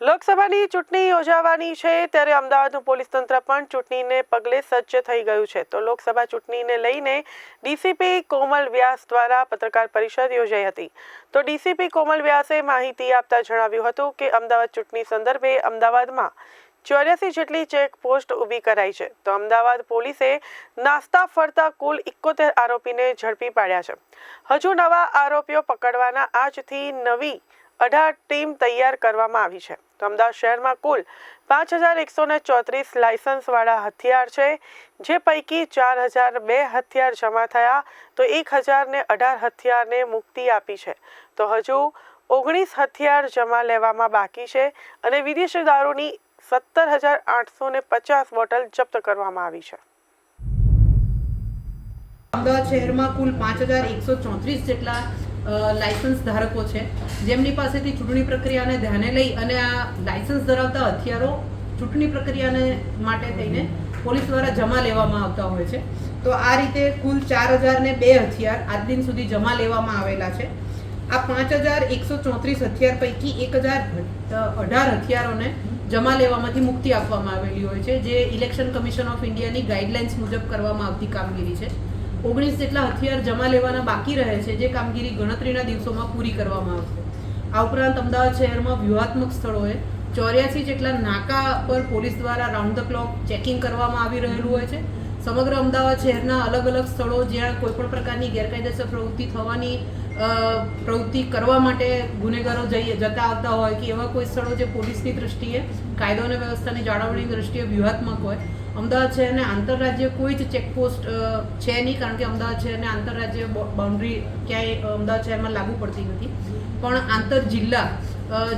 લોકસભાની ચૂંટણી યોજાવાની છે, ત્યારે અમદાવાદનું પોલીસ તંત્ર પણ ચૂંટણીને પગલે સજ્જ થઈ ગયું છે. તો લોકસભા ચૂંટણીને લઈને ડીસીપી કોમલ વ્યાસ દ્વારા પત્રકાર પરિષદ યોજાઈ હતી. તો ડીસીપી કોમલ વ્યાસે માહિતી આપતા જણાવ્યું હતું કે, અમદાવાદ ચૂંટણી સંદર્ભે અમદાવાદમાં ચોર્યાસી જેટલી ચેકપોસ્ટ ઊભી કરાઈ છે. તો અમદાવાદ પોલીસે નાસ્તા ફરતા કુલ ઇકોતેર આરોપીને ઝડપી પાડ્યા છે. હજુ નવા આરોપીઓ પકડવાના આજથી નવી અઢાર ટીમ તૈયાર કરવામાં આવી છે. તો અમદાવાદ શહેરમાં કુલ પાંચ હજાર એકસો ને ચોત્રીસ લાયસન્સવાળા હથિયાર છે, જે પૈકી ચાર હજાર બે હથિયાર જમા થયા. તો એક હજાર ને અઢાર હથિયારને મુક્તિ આપી છે. તો હજુ ઓગણીસ હથિયાર જમા લેવામાં બાકી છે અને વિદેશી દારૂની સત્તર હજાર આઠસો ને પચાસ બોટલ જપ્ત કરવામાં આવી છે. અમદાવાદ શહેરમાં કુલ પાંચ હજાર એકસો ચોત્રીસ જેટલા લાયસન્સ ધારકો છે. જેમની પાસેથી ચૂંટણી પ્રક્રિયાને ધ્યાને લઈ અને આ લાયસન્સ ધરાવતા હથિયારો ચૂંટણી પ્રક્રિયાને માટે થઈને પોલીસ દ્વારા જમા લેવામાં આવતા હોય છે. તો આ રીતે કુલ ચાર હજાર ને બે હથિયાર આજ દિન સુધી જમા લેવામાં આવેલા છે. આ પાંચ હજાર એકસો ચોત્રીસ હથિયાર પૈકી એક હજાર અઢાર હથિયારોને જમા લેવામાંથી મુક્તિ આપવામાં આવેલી હોય છે, જે ઇલેક્શન કમિશન ઓફ ઇન્ડિયાની ગાઈડલાઇન્સ મુજબ કરવામાં આવતી કામગીરી છે. ઓગણીસ જેટલા હથિયાર જમા લેવાના બાકી રહે છે, જે કામગીરી ગણતરીના દિવસોમાં પૂરી કરવામાં આવશે. આ ઉપરાંત અમદાવાદ શહેરમાં વ્યૂહાત્મક સ્થળોએ ચોર્યાસી જેટલા નાકા પર પોલીસ દ્વારા રાઉન્ડ ધ ક્લોક ચેકિંગ કરવામાં આવી રહેલું હોય છે. સમગ્ર અમદાવાદ શહેરના અલગ અલગ સ્થળો જ્યાં કોઈપણ પ્રકારની ગેરકાયદેસર પ્રવૃત્તિ થવાની પ્રવૃત્તિ કરવા માટે ગુનેગારો જઈએ જતા આવતા હોય કે એવા કોઈ સ્થળો જે પોલીસની દ્રષ્ટિએ, કાયદો અને વ્યવસ્થાની જાળવણીની દ્રષ્ટિએ વ્યૂહાત્મક હોય, અમદાવાદ શહેરને આંતરરાજ્ય કોઈ જ ચેકપોસ્ટ છે નહીં કારણ કે અમદાવાદ શહેરને આંતરરાજ્ય બાઉન્ડ્રી ક્યાંય અમદાવાદ શહેરમાં લાગુ પડતી નથી. પણ આંતર જિલ્લા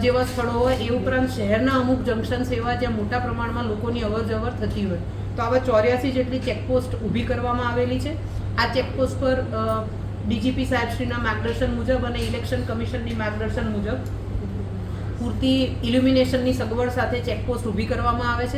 જેવા સ્થળો હોય એ ઉપરાંત શહેરના અમુક જંકશન સેવા જ્યાં મોટા પ્રમાણમાં લોકોની અવર જવર થતી હોય. તો આવા ચોર્યાસી જેટલી ચેકપોસ્ટ ઊભી કરવામાં આવેલી છે. આ ચેકપોસ્ટ પર ડીજીપી સાહેબશ્રીના માર્ગદર્શન મુજબ અને ઇલેક્શન કમિશનની માર્ગદર્શન મુજબ પૂરતી ઇલ્યુમિનેશનની સગવડ સાથે ચેકપોસ્ટ ઊભી કરવામાં આવે છે.